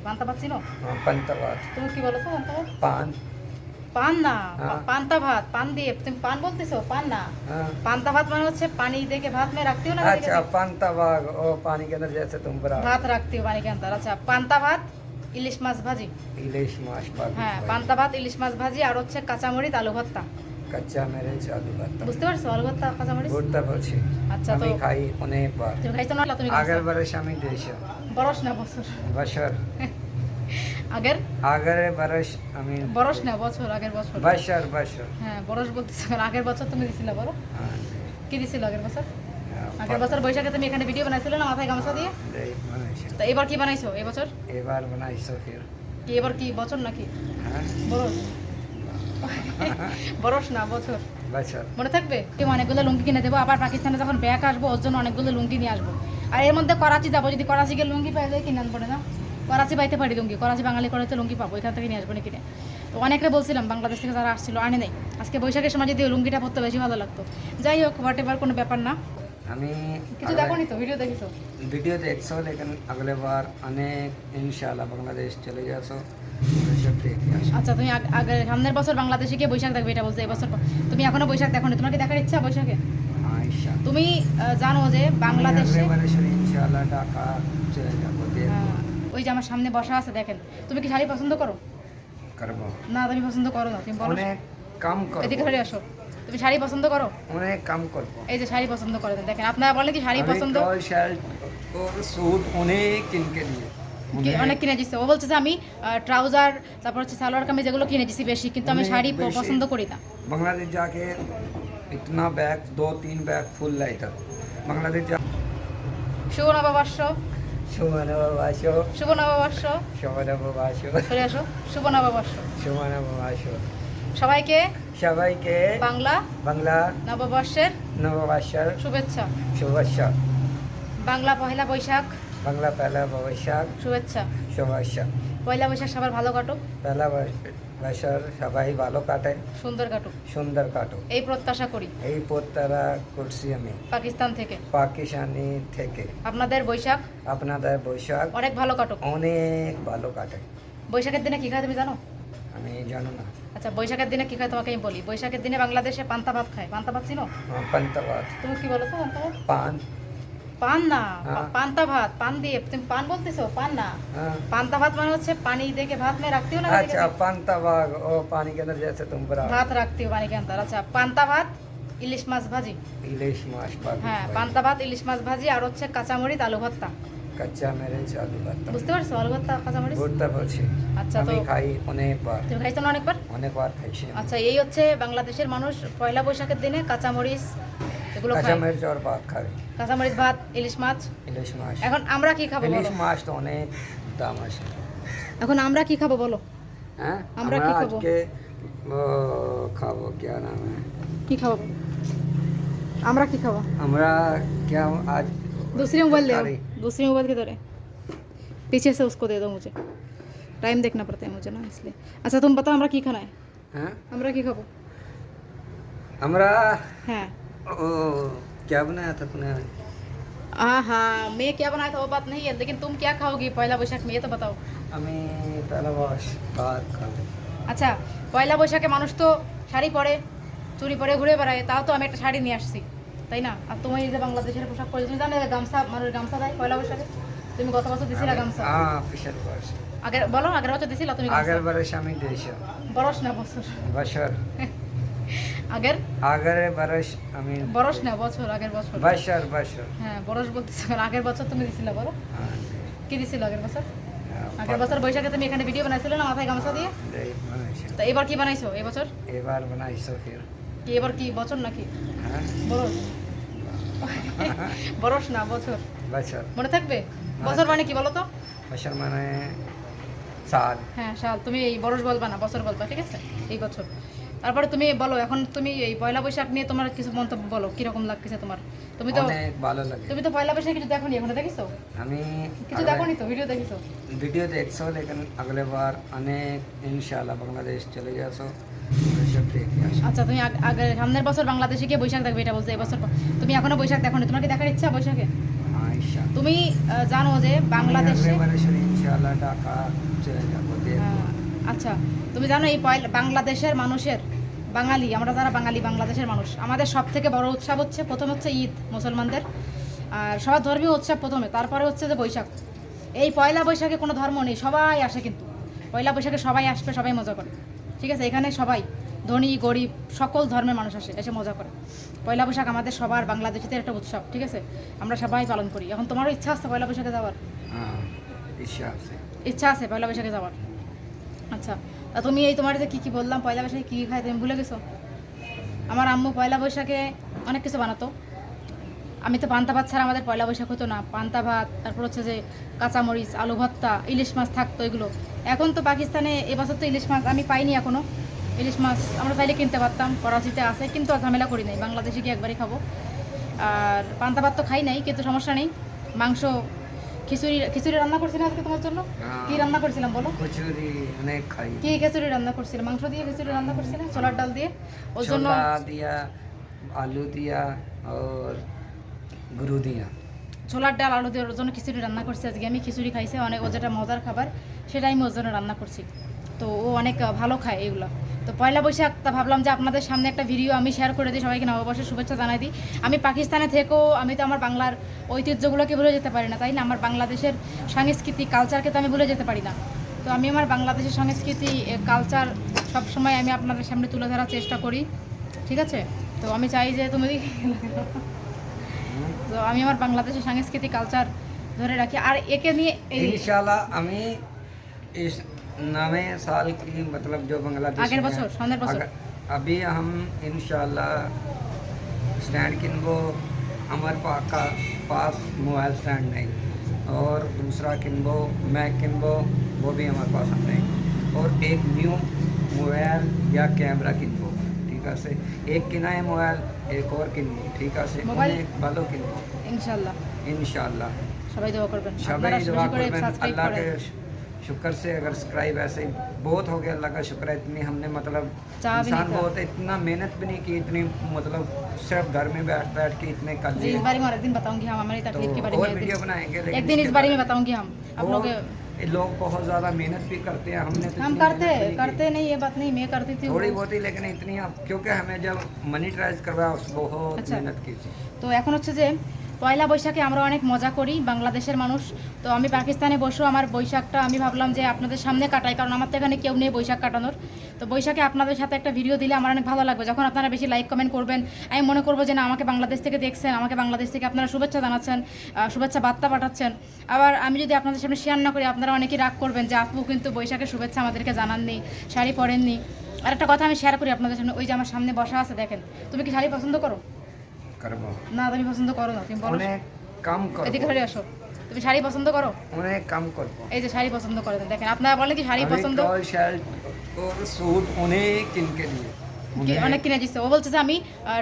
পান্তা ভাত চিনো हाँ, पंतवाद তুমি কি বলো তো পান্তা ভাত पान পান না হ্যাঁ। পান্তা ভাত পান দিয়ে তুমি পান বলতেছো পান না हाँ। পান্তা ভাত মানে হচ্ছে পানি দেখে ভাত में रखती हो ना अच्छा पंतवाग ओ पानी के अंदर जैसे तुम बरा ভাত রাখতে हो পানি के अंदर আচ্ছা পান্তা ভাত ইলিশ মাছ ভাজি इलिश माश पाक হ্যাঁ পান্তা ভাত ইলিশ মাছ ভাজি আর হচ্ছে কাঁচামরিচ আলু ভর্তা কাঁচা মরিচ আলু ভর্তা। বুঝতে পারছ? আলু ভর্তা কাঁচা মরিচ ভর্তা বলছি। আচ্ছা আমি খাই অনেকবার তুমি খাইছো না? তুমি আগের বারে স্বামী দিয়েছ। বরস না বছর। বছর। আগের? আগের বারে আমি বরস না বছর আগের বছর। বছর বছর। হ্যাঁ বরস বলতেছো আগের বছর তুমি দিছিলে বড় হ্যাঁ। কি দিছিল আগের বছর? হ্যাঁ, আগের বছর বৈশাখে তুমি এখানে ভিডিও বানাইছিলে না মাথায় গামছা দিয়ে? তো এবার কি বানাইছো এবছর এবার বানাইছো ফির। কি এবার কি বছর নাকি? হ্যাঁ। বরস। বরস না বছর। বছর মনে থাকবে? কেউ অনেকগুলো লুঙ্গি কিনে দেবো আবার পাকিস্তানে যখন ব্যাগ আসব ওর জন্য অনেকগুলো লুঙ্গি নিয়ে আসব। আর এর মধ্যে করাচি যাব যদি করাচি গিয়ে লুঙ্গি পাই যায় কিনে আনব না। করাচি পাইতে পারি লুঙ্গি করাচি বাঙালি করাতে লুঙ্গি পাবো এখান থেকে নিয়ে আসব না? কিনে তো অনেকে বলছিলাম বাংলাদেশ থেকে যারা আসছিল আনে নেই। আজকে বৈশাখের সময় যদি লুঙ্গিটা পরতে বেশি ভালো লাগতো। যাই হোক হোয়াট এভার কোনো ব্যাপার না। আমি কিছু দেখো নি তো ভিডিও দেখিছো? ভিডিও দেখছ লেকিন আগলে বার অনেক ইনশাআল্লাহ বাংলাদেশ চলে আসো আচ্ছা তুমি আগ- আগে সামনের বছর বাংলাদেশে গিয়ে বৈশাখ দেখবে এটা বলছে এবছর তুমি এখনও বৈশাখ দেখো নি তোমার কি দেখার ইচ্ছা বৈশাখে? তুমি জানো যে বাংলাদেশে ইনশাআল্লাহ ঢাকা চলে যাব ওই যে আমার সামনে বসা আছে দেখেন। তুমি কি শাড়ি পছন্দ করো? করব। না তুমি পছন্দ করো না তুমি বলো। অনেক কাম এদিকে করব আসো। তুমি শাড়ি পছন্দ করো? অনেক কাম করব। এই যে শাড়ি পছন্দ করে দেখেন আপনারা বলেন কি শাড়ি পছন্দ? স্যুট অনেক কিনকে দিয়ে। অনেক কিনে দিছে। ও বলছে যে আমি ট্রাউজার তারপর হচ্ছে সালোয়ার কামিজ এগুলো কিনে দিছি বেশি কিন্তু আমি শাড়ি পছন্দ করি না। বাংলাদেশ যাকে ইতনা ব্যাগ দো তিন ব্যাগ ফুল লাইট বাংলাদেশ যা শুভ নববর্ষ। শুভ নববর্ষ। শুভ নববর্ষ। শুভ নববর্ষ। ফিরে আসো। শুভ নববর্ষ। শুভ নববর্ষ। সবাইকে সবাইকে বাংলা বাংলা নববর্ষের নববর্ষের শুভেচ্ছা। শুভেচ্ছা। বাংলা পহেলা বৈশাখ। বাংলা পয়লা বৈশাখ শুভেচ্ছা। শুভেচ্ছা। পয়লা বৈশাখ সবার ভালো কাটুক। পয়লা বৈশাখ সবাই ভালো কাটে। সুন্দর কাটুক। সুন্দর কাটুক। এই প্রত্যাশা করি। এই প্রত্যাশা করছি আমি। পাকিস্তান থেকে। পাকিস্তানি থেকে। আপনাদের বৈশাখ? আপনাদের বৈশাখ অনেক ভালো কাটুক। অনেক ভালো কাটে। বৈশাখের দিনে কী খায় তুমি জানো? আমি জানো না। আচ্ছা বৈশাখের দিনে কি খায় তোমাকে আমি বলি। বৈশাখের দিনে বাংলাদেশে পান্তা ভাত খায়। পান্তা ভাত চিনো? হ্যাঁ, পান্তা ভাত। তুমি কি বলো তো পান্তা ভাত? পান। পান না হ্যাঁ। পান্তা ভাত পান দিয়ে তুমি পান বলতেছো পান না हाँ। পান্তা ভাত মানে হচ্ছে পানি দেখে ভাত में रखती हो ना अच्छा पंतवाग ओ पानी के अंदर जैसे तुम बरा ভাত রাখতে हो পানি के अंदर আচ্ছা পান্তা ভাত ইলিশ মাছ ভাজি इलिश माश पाक হ্যাঁ পান্তা ভাত ইলিশ মাছ ভাজি আর হচ্ছে কাঁচামরিচ আলু ভর্তা कच्चा मेरे चालू करता বুঝতে পারছো আলু ভর্তা কাঁচামরিচ ঘুরতে বলছি আচ্ছা আমি তো খাই অনেকবার তুমি খাইছো না অনেকবার অনেকবার খাইছি আমি। আচ্ছা এই হচ্ছে বাংলাদেশের মানুষ পয়লা বৈশাখের দিনে কাঁচামরিচ এগুলো কাঁচা খায় মরিচ আর ভাত খাই কাঁচামরিচ ভাত ইলিশ মাছ ইলিশ মাছ এখন আমরা কি খাবো ইলিশ বলো মাছ তো অনেক দাম আছে এখন আমরা কি খাবো বলো হ্যাঁ আমরা আমরা কি খাবো? আজকে ও, খাবো क्या नाम है কি খাবো বলো? আমরা কি খাবো আমরা क्या आज दूसरी मोबाइल ले आओ अरे, दूसरी मोबाइल किधर है पीछे से उसको दे दो मुझे टाइम देखना पड़ता है मुझे ना इसलिए अच्छा तुम बताओ আমরা কি খানা है হ্যাঁ আমরা কি খাবো আমরা হ্যাঁ ओ क्या बनाया था तूने हाँ हाँ मैं क्या बनाया था वो बात नहीं है लेकिन तुम क्या खाओगी पहला बैशाख में ये तो बताओ আমি পয়লা বস ভাত খাবো আচ্ছা পয়লা বৈশাখে মানুষ তো শাড়ি পরে চুরি পরে ঘুরে বেড়ায় তাও তো আমি একটা শাড়ি নিয়ে আসছি তাই না আর তুমি এই যে বাংলাদেশের পোশাক পরে তুমি জানো যে গামছা মানুষ গামছা দেয় পয়লা বৈশাখে তুমি গত বছর দিছিলা গামছা হ্যাঁ পিছার বস আগের বলো আগের বছর দিছিলা তুমি গামছা? আগের বরস আমি দিয়েছি বরস না বছর বছর আগের? আগের বরস আমি বরস না বছর আগের বছর। বছর বছর। হ্যাঁ বরস বলতেছো আগের বছর তুমি দিছিলা বলো। হ্যাঁ, কি দিছিল আগের বছর? হ্যাঁ, আগের বছর বৈশাখে তুমি এখানে ভিডিও বানাইছিলে না মাথায় গামছা দিয়ে? তো এবার কি বানাইছো এই বছর? এবার বানাইছো ফির। কি এবার কি বছর নাকি? হ্যাঁ। বরস। বরস না বছর। বছর। মনে থাকবে? বছর মানে কি বলো তো? বছর মানে সাল। হ্যাঁ শাল তুমি এই বরস বলবা না বছর বলবা ঠিক আছে? এই বছর। তারপরে তুমি বলো এখন তুমি এই পয়লা বৈশাখ নিয়ে তোমার কিছু মন্তব্য বলো কীরকম লাগতেছে তোমার? তুমি তো অনেক ভালো লাগে। তুমি তো পয়লা বৈশাখ কিছু দেখোনি এখনও দেখিছো? আমি কিছু দেখোনি তো ভিডিও দেখিছো? ভিডিও দেখছ লেকিন আগলে বার অনেক ইনশাআল্লাহ বাংলাদেশ চলে আসো আচ্ছা তুমি আগ- সামনের বছর বাংলাদেশে গিয়ে বৈশাখ দেখবে এটা বলছে এবছর তুমি এখনও বৈশাখ দেখোনি তোমার কি দেখার ইচ্ছা বৈশাখে? আয়শা তুমি জানো যে বাংলাদেশে ইনশাআল্লাহ ঢাকা চলে যাব হ্যাঁ, আচ্ছা তুমি জানো এই পয়লা বাংলাদেশের মানুষের বাঙালি আমরা যারা বাঙালি বাংলাদেশের মানুষ আমাদের সব থেকে বড় উৎসব হচ্ছে প্রথম হচ্ছে ঈদ মুসলমানদের আর সবার ধর্মীয় উৎসব প্রথমে তারপরে হচ্ছে যে বৈশাখ। এই পয়লা বৈশাখে কোনো ধর্ম নেই সবাই আসে কিন্তু। পয়লা বৈশাখে সবাই আসবে সবাই মজা করে। ঠিক আছে এখানে সবাই ধনী গরিব সকল ধর্মের মানুষ আসে এসে মজা করে। পয়লা বৈশাখ আমাদের সবার বাংলাদেশিদের একটা উৎসব ঠিক আছে? আমরা সবাই পালন করি। এখন তোমারও ইচ্ছা আছে পয়লা বৈশাখে যাওয়ার? হ্যাঁ ইচ্ছা আছে। ইচ্ছা আছে পয়লা বৈশাখে যাওয়ার? আচ্ছা তা তুমি এই তোমার যে কী কী বললাম, পয়লা বৈশাখে কী কী খাই তুমি ভুলে গেছো? আমার আম্মু পয়লা বৈশাখে অনেক কিছু বানাতো। আমি তো পান্তা ভাত ছাড়া আমাদের পয়লা বৈশাখ হতো না। পান্তা ভাত, তারপর হচ্ছে যে কাঁচামরিচ, আলু ভর্তা, ইলিশ মাছ থাকতো এগুলো। এখন তো পাকিস্তানে এবছর তো ইলিশ মাছ আমি পাইনি এখনও ইলিশ মাছ আমরা চাইলে কিনতে পারতাম করাচিতে আছে, কিন্তু ঝামেলা করি নাই। বাংলাদেশে গিয়ে একবারই খাব? আর পান্তা ভাত তো খাই নাই, কিন্তু সমস্যা নেই। মাংস খিচুড়ি খিচুড়ি রান্না করছিলাম আজকে তোমার জন্য? কি রান্না বলো? খিচুড়ি অনেক খাই। কি খিচুড়ি রান্না করছিলাম মাংস দিয়ে খিচুড়ি রান্না করছিলাম হ্যাঁ। ছোলার ডাল দিয়ে? ওর জন্য দিয়া আলু দিয়া আর গুরু দিয়া। ছোলার ডাল আলু দিয়ে ওর জন্য খিচুড়ি রান্না করছি আজকে। আমি খিচুড়ি খাইছি অনেক ও যেটা মজার খাবার সেটাই আমি ওর জন্য রান্না করছি। তো ও অনেক ভালো খায় এগুলো। তো পয়লা বৈশাখ তা ভাবলাম যে আপনাদের সামনে একটা ভিডিও আমি শেয়ার করে দিই সবাইকে নববর্ষের শুভেচ্ছা জানাই দিই। আমি পাকিস্তানে থেকেও আমি তো আমার বাংলার ঐতিহ্যগুলোকে ভুলে যেতে পারি না তাই না? আমার বাংলাদেশের সাংস্কৃতিক কালচারকে তো আমি ভুলে যেতে পারি না। তো আমি আমার বাংলাদেশের সংস্কৃতি কালচার সব সময় আমি আপনাদের সামনে তুলে ধরার চেষ্টা করি ঠিক আছে? তো আমি চাই যে তুমি তো আমি আমার বাংলাদেশের সাংস্কৃতিক কালচার ধরে রাখি। আর একে নিয়ে আমি नवे साल की मतलब जो बांग्लादेश আগের में বছর সন্ধ্যের বছর अगर- अभी हम इंशाल्लाह स्टैंड किनको हमारे पास का पास मोबाइल स्टैंड नहीं और दूसरा किनको मैक किनको वो भी हमारे पास नहीं और एक न्यू मोबाइल या कैमरा किनको ठीक है से एक किना है मोबाइल एक और किनको ठीक है से मोबाइल- एक भालो किनको ইনশাল্লাহ इंशाल्लाह সবাই দোয়া করবেন सभी আপনারা दुआ বেশি शुक्र से अगर सब्सक्राइब ऐसे बहुत हो गया अल्लाह का शुक्र है इतनी हमने मतलब चाह भी इंसान नहीं था। बहुत है, इतना मेहनत भी नहीं की इतनी मतलब सिर्फ घर में बैठ बैठ के इतने कर जी लिए इस बारे में और एक दिन बताऊंगी हम हमारी तो तकलीफ के बारे में और एक वीडियो दिन- बनाएंगे एक दिन इस इसके बारे में बारे बताऊंगी हम आप वो- लोग ये लोग बहुत ज्यादा मेहनत भी करते हैं हमने तो हम इतनी करते मेहनत नहीं की। करते नहीं ये बात नहीं मैं करती थी थोड़ी वो- बहुत ही लेकिन इतनी अब क्योंकि हमें जब मनी ट्राइज करवाया उस बहुत अच्छा। मेहनत की थी তো এখন হচ্ছে যে পয়লা বৈশাখে আমরা অনেক মজা করি, বাংলাদেশের মানুষ। তো আমি পাকিস্তানে বসেও আমার বৈশাখটা, আমি ভাবলাম যে আপনাদের সামনে কাটাই, কারণ আমার তো এখানে কেউ নেই বৈশাখ কাটানোর। তো বৈশাখে আপনাদের সাথে একটা ভিডিও দিলে আমার অনেক ভালো লাগবে। যখন আপনারা বেশি লাইক কমেন্ট করবেন, আমি মনে করব যে না, আমাকে বাংলাদেশ থেকে দেখছেন, আমাকে বাংলাদেশ থেকে আপনারা শুভেচ্ছা জানাচ্ছেন শুভেচ্ছা বার্তা পাঠাচ্ছেন। আবার আমি যদি আপনাদের সামনে শেয়ার না করি, আপনারা অনেকেই রাগ করবেন যে, আপু কিন্তু বৈশাখের শুভেচ্ছা আমাদেরকে জানাননি, শাড়ি পরেননি। আর একটা কথা আমি শেয়ার করি আপনাদের সামনে, ওই যে আমার সামনে বসা আছে, দেখেন। তুমি কি শাড়ি পছন্দ করো? करबो না তুমি পছন্দ করো না তুমি বলো उन्हें कम এদিকে करो সরে আসো তুমি শাড়ি পছন্দ করো उन्हें कम करबो এই যে শাড়ি পছন্দ করে দেন। দেখেন আপনারা বলেন কি শাড়ি अभी পছন্দ टॉल शर्ट और सूट उन्हें किन के लिए কি- उन्हें অনেক কিনে দিচ্ছে ও বলছে যে আমি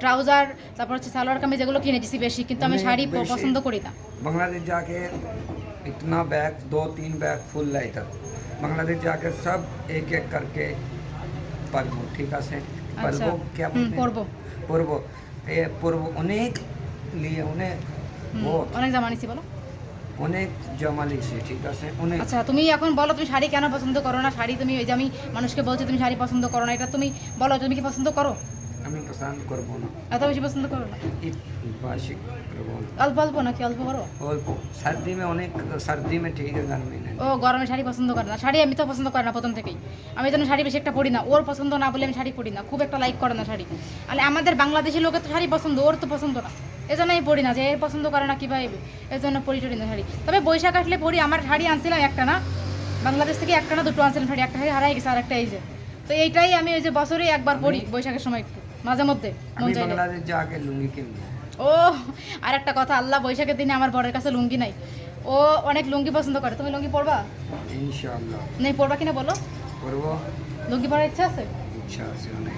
ট্রাউজার তারপর হচ্ছে সালোয়ার কামিজ এগুলো কিনে দিছি বেশি কিন্তু আমি অনেক শাড়ি প- বেশি। পছন্দ করি না बांग्लादेश जाके इतना बैग दो तीन बैग फुल लाए था बांग्लादेश जाके सब एक एक करके पढ़बो ठीक है से আচ্ছা पढ़बो क्या হুম बोलते हैं? করবো পূর্ব অনেক লিয়ে অনেক অনেক জামা বলো। অনেক জামা ঠিক আছে? অনেক। আচ্ছা তুমি এখন বলো তুমি শাড়ি কেন পছন্দ করো না? শাড়ি তুমি ওই যে আমি মানুষকে বলছি তুমি শাড়ি পছন্দ করো না এটা তুমি বলো তুমি কি পছন্দ করো? আমি পছন্দ করব না। এত বেশি পছন্দ করো না? বাসি করব। অল্প অল্প নাকি অল্প করো? অল্প। সর্দি মে অনেক সর্দি মে ঠিক আছে গরমে ও গরমে শাড়ি পছন্দ করে না। শাড়ি আমি তো পছন্দ করি না প্রথম থেকেই। আমি যেন শাড়ি বেশি একটা পরি না। ওর পছন্দ না বলে আমি শাড়ি পরি না। খুব একটা লাইক করে না শাড়ি। মানে আমাদের বাংলাদেশের লোকের তো শাড়ি পছন্দ ওর তো পছন্দ না। এজন্য আমি পড়ি না যে এর পছন্দ করে না কীভাবে এজন্য পরি টরি না শাড়ি। তবে বৈশাখ আসলে পরি আমার শাড়ি আনছিলাম একটা না। বাংলাদেশ থেকে একটা না দুটো আনছিলাম শাড়ি। একটা হারাই গেছে আর একটা এই যে। তো এইটাই আমি ওই যে বছরে একবার পড়ি বৈশাখের সময় একটু। মাঝে মধ্যে আমি বাংলাদেশ যাকে লুঙ্গি কিনবো। ও আর একটা কথা আল্লাহ বৈশাখের দিনে আমার বরের কাছে লুঙ্গি নাই। ও অনেক লুঙ্গি পছন্দ করে। তুমি লুঙ্গি পরবা? ইনশাআল্লাহ। নেই পরবা কিনা বলো? করব লুঙ্গি পরার ইচ্ছা আছে? ইচ্ছা আছে অনেক।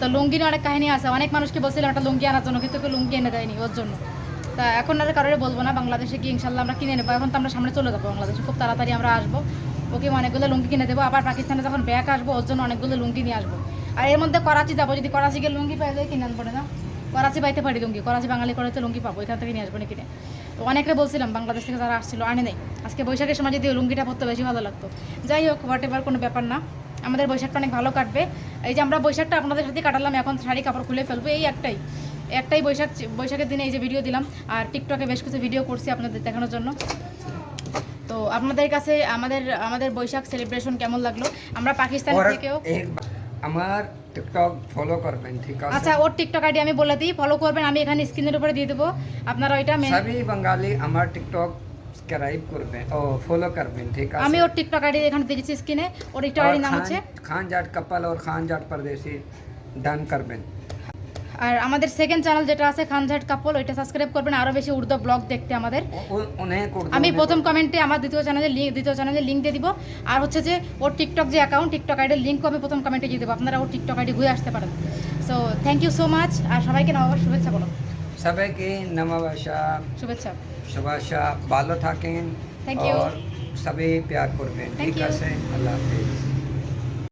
তো লুঙ্গি নিয়ে অনেক কাহিনী আছে। অনেক মানুষকে বলছিলাম একটা লুঙ্গি আনার জন্য কিন্তু কেউ লুঙ্গি এনে দেয়নি ওর জন্য। তা এখন আর কারোর বলব না বাংলাদেশে গিয়ে ইনশাল্লাহ আমরা কিনে নেব। এখন তো আমরা সামনে চলে যাব বাংলাদেশে। খুব তাড়াতাড়ি আমরা আসব। ওকে অনেকগুলো লুঙ্গি কিনে দেবো, আবার পাকিস্তানে যখন ব্যাক আসব, ওর জন্য অনেকগুলো লুঙ্গি নিয়ে আসব। আর এর মধ্যে করাচি যাব, যদি করাচি গিয়ে লুঙ্গি পাই যায় কিনে আনব না করাচি পাইতে পারি লুঙ্গি, করাচি বাঙালি করে তো লুঙ্গি পাবো, এখান থেকে নিয়ে আসব না কিনে। তো অনেকে বলছিলাম, বাংলাদেশ থেকে যারা আসছিল, আনে নেই। আজকে বৈশাখের সময় যদি লুঙ্গিটা পরতে বেশি ভালো লাগতো। যাই হোক হোয়াট এভার কোনো ব্যাপার না। আমাদের বৈশাখটা অনেক ভালো কাটবে। এই যে আমরা বৈশাখটা আপনাদের সাথে কাটালাম, এখন শাড়ি, কাপড় খুলে ফেলব, এই একটাই। একটাই বৈশাখ, বৈশাখের দিনে এই যে ভিডিও দিলাম, আর টিকটকে বেশ কিছু ভিডিও করছি আপনাদের দেখানোর জন্য। তো আপনাদের কাছে আমাদের আমাদের বৈশাখ সেলিব্রেশন কেমন লাগল? আমরা পাকিস্তান থেকেও আমার টিকটক ফলো করবেন ঠিক আছে? আচ্ছা ওর টিকটক আইডি আমি বলে দিই ফলো করবেন আমি এখানে স্ক্রিনের উপরে দিয়ে দেবো। আপনারা ওইটা সবই বাঙালি আমার টিকটক সাবস্ক্রাইব করবেন ও ফলো করবেন ঠিক আছে? আমি ওর টিকটক আইডি এখানে দিয়েছি স্ক্রিনে ওর টিকটক আইডি নাম হচ্ছে খান জাট কপাল আর খান জাট পরদেশি ডান করবেন। আর আমাদের সেকেন্ড চ্যানেল যেটা আছে খানঝাট কাপল ওইটা সাবস্ক্রাইব করবেন। আরও বেশি উর্দু ব্লগ দেখতে আমাদের। আমি প্রথম কমেন্টে আমার দ্বিতীয় চ্যানেলে লিঙ্ক দ্বিতীয় চ্যানেলে লিঙ্ক দিয়ে দিব। আর হচ্ছে যে ওর টিকটক যে অ্যাকাউন্ট টিকটক আইডির লিঙ্কও আমি প্রথম কমেন্টে দিয়ে দেবো। আপনারা ওর টিকটক আইডি ঘুরে আসতে পারেন। So thank you so much আর সবাইকে নবাবার শুভেচ্ছা বলো। সবাইকে নবাবাসা শুভেচ্ছা। শুভেচ্ছা। ভালো থাকেন। থ্যাংক ইউ সবাই প্যার করবেন। ঠিক আছে। আল্লাহ হাফিজ।